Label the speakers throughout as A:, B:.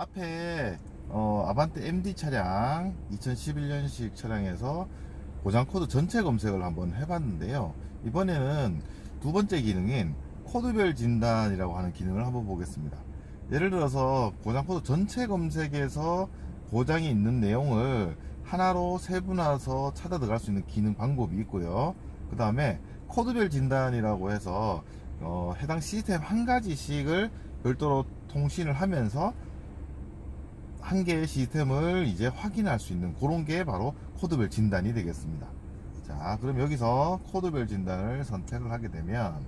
A: 앞에 어, 아반떼 MD 차량 2011년식 차량에서 고장 코드 전체 검색을 한번 해봤는데요. 이번에는 두 번째 기능인 코드별 진단이라고 하는 기능을 한번 보겠습니다. 예를 들어서 고장 코드 전체 검색에서 고장이 있는 내용을 하나로 세분화해서 찾아 들어갈 수 있는 기능 방법이 있고요. 그 다음에 코드별 진단이라고 해서 어, 해당 시스템 한 가지씩을 별도로 통신을 하면서 한 개의 시스템을 이제 확인할 수 있는 그런 게 바로 코드별 진단이 되겠습니다. 자, 그럼 여기서 코드별 진단을 선택을 하게 되면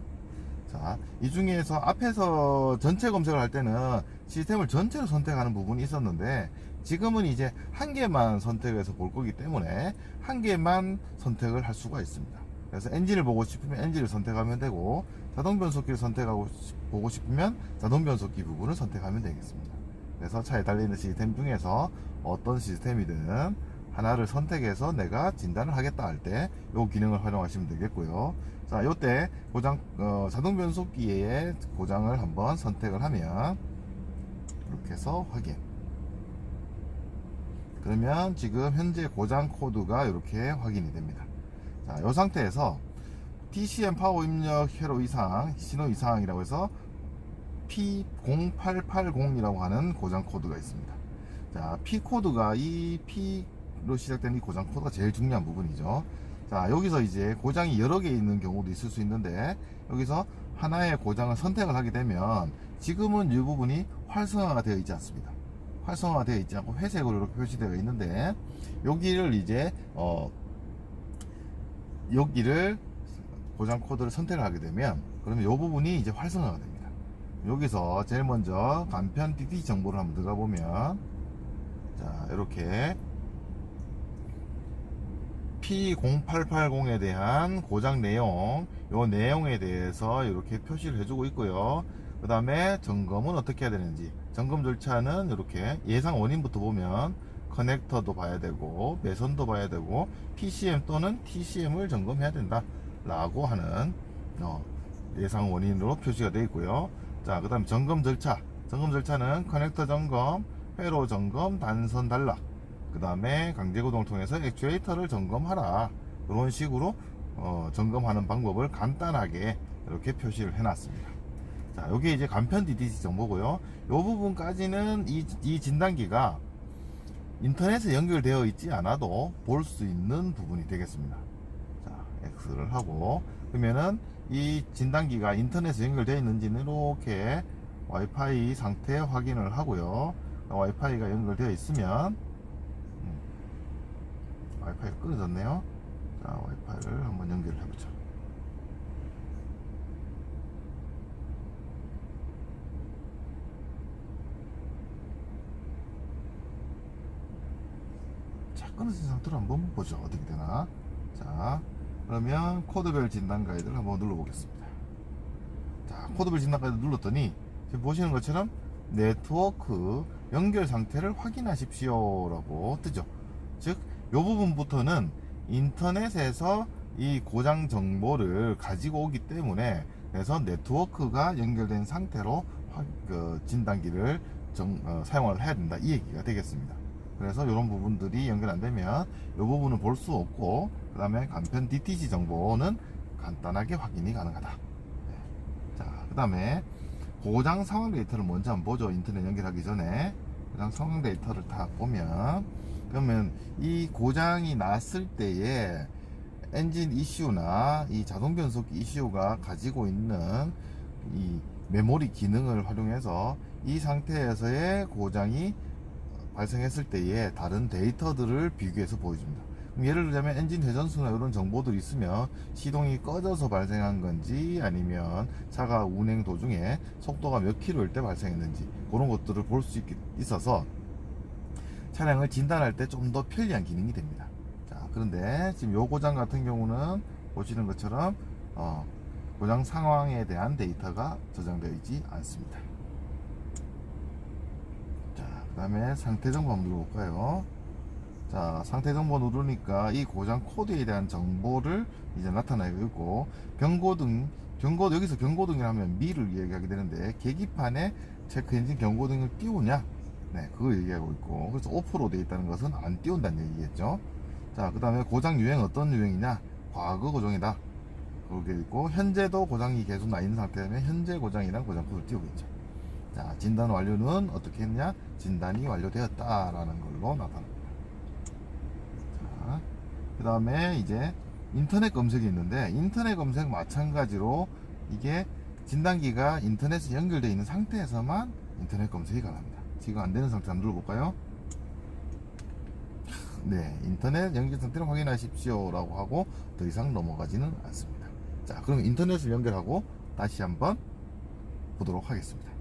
A: 자, 이 중에서 앞에서 전체 검색을 할 때는 시스템을 전체로 선택하는 부분이 있었는데 지금은 이제 한 개만 선택해서 볼 거기 때문에 한 개만 선택을 할 수가 있습니다. 그래서 엔진을 보고 싶으면 엔진을 선택하면 되고 자동 변속기를 선택하고 싶- 보고 싶으면 자동 변속기 부분을 선택하면 되겠습니다. 그래서 차에 달려있는 시스템 중에서 어떤 시스템이든 하나를 선택해서 내가 진단을 하겠다 할 때 이 기능을 활용하시면 되겠고요. 자, 요때 고장 어, 자동 변속기의 고장을 한번 선택을 하면 이렇게 해서 확인. 그러면 지금 현재 고장 코드가 이렇게 확인이 됩니다. 자, 이 상태에서 TCM 파워 입력 회로 이상, 신호 이상이라고 해서 P0880이라고 하는 고장 코드가 있습니다. 자, P 코드가 이 P로 시작된 이 고장 코드가 제일 중요한 부분이죠. 자, 여기서 이제 고장이 여러 개 있는 경우도 있을 수 있는데 여기서 하나의 고장을 선택을 하게 되면 지금은 이 부분이 활성화가 되어 있지 않습니다. 활성화가 되어 있지 않고 회색으로 이렇게 표시되어 있는데 여기를 이제 어 여기를 고장 코드를 선택을 하게 되면 그러면 이 부분이 이제 활성화가 됩니다. 여기서 제일 먼저 간편 DT 정보를 한번 들어가 보면 자 이렇게 P0880에 대한 고장 내용 요 내용에 대해서 이렇게 표시를 해주고 있고요. 그 다음에 점검은 어떻게 해야 되는지. 점검 절차는 이렇게 예상 원인부터 보면 커넥터도 봐야 되고 매선도 봐야 되고 PCM 또는 TCM을 점검해야 된다 라고 하는 어, 예상 원인으로 표시가 되어 있고요 자 그 다음 점검 절차. 점검 절차는 커넥터 점검 회로 점검 단선 단락. 그 다음에 강제구동을 통해서 액추에이터를 점검하라. 그런 식으로 어, 점검하는 방법을 간단하게 이렇게 표시를 해놨습니다. 자 여기 이제 간편 DDC 정보고요. 이 부분까지는 이, 이 진단기가 인터넷에 연결되어 있지 않아도 볼 수 있는 부분이 되겠습니다. 자 X를 하고 그러면은 이 진단기가 인터넷에 연결되어 있는지는 이렇게 와이파이 상태 확인을 하고요 와이파이가 연결되어 있으면 와이파이가 끊어졌네요. 자, 와이파이를 한번 연결을 해보죠. 자, 끊어진 상태로 한번 보죠. 어떻게 되나. 자, 그러면 코드별 진단 가이드를 한번 눌러보겠습니다. 자, 코드별 진단 가이드 눌렀더니 지금 보시는 것처럼 네트워크 연결 상태를 확인하십시오 라고 뜨죠. 즉, 이 부분부터는 인터넷에서 이 고장 정보를 가지고 오기 때문에 그래서 네트워크가 연결된 상태로 확- 그 진단기를 정- 어, 사용을 해야 된다 이 얘기가 되겠습니다. 그래서 이런 부분들이 연결 안 되면 이 부분은 볼 수 없고 그 다음에 간편 DTC 정보는 간단하게 확인이 가능하다. 네. 자, 그 다음에 고장 상황 데이터를 먼저 한번 보죠. 인터넷 연결하기 전에 고장 상황 데이터를 다 보면 그러면 이 고장이 났을 때에 엔진 이슈나 이 자동 변속기 이슈가 가지고 있는 이 메모리 기능을 활용해서 이 상태에서의 고장이 발생했을 때의 다른 데이터들을 비교해서 보여줍니다. 예를 들자면 엔진 회전수나 이런 정보들이 있으면 시동이 꺼져서 발생한 건지 아니면 차가 운행 도중에 속도가 몇 킬로일 때 발생했는지 그런 것들을 볼 수 있어서 차량을 진단할 때 좀 더 편리한 기능이 됩니다. 자, 그런데 지금 요 고장 같은 경우는 보시는 것처럼 어, 고장 상황에 대한 데이터가 저장되어 있지 않습니다. 자, 그 다음에 상태 정보 한번 눌러볼까요? 자, 상태 정보 누르니까 이 고장 코드에 대한 정보를 이제 나타내고 있고, 경고등, 경고, 여기서 경고등이라면 미를 이야기하게 되는데, 계기판에 체크 엔진 경고등을 띄우냐, 네, 그거 얘기하고 있고. 그래서 오프로 되어 있다는 것은 안 띄운다는 얘기겠죠. 자, 그 다음에 고장 유행 어떤 유행이냐? 과거 고정이다. 그렇게 있고, 현재도 고장이 계속 나 있는 상태면 현재 고장이란 고장 코드를 띄우겠죠. 자, 진단 완료는 어떻게 했냐? 진단이 완료되었다라는 걸로 나타납니다. 자, 그 다음에 이제 인터넷 검색이 있는데, 인터넷 검색 마찬가지로 이게 진단기가 인터넷에 연결되어 있는 상태에서만 인터넷 검색이 가능합니다. 지금 안 되는 상태 한번 눌러볼까요? 네, 인터넷 연결 상태를 확인하십시오. 라고 하고 더 이상 넘어가지는 않습니다. 자, 그럼 인터넷을 연결하고 다시 한번 보도록 하겠습니다.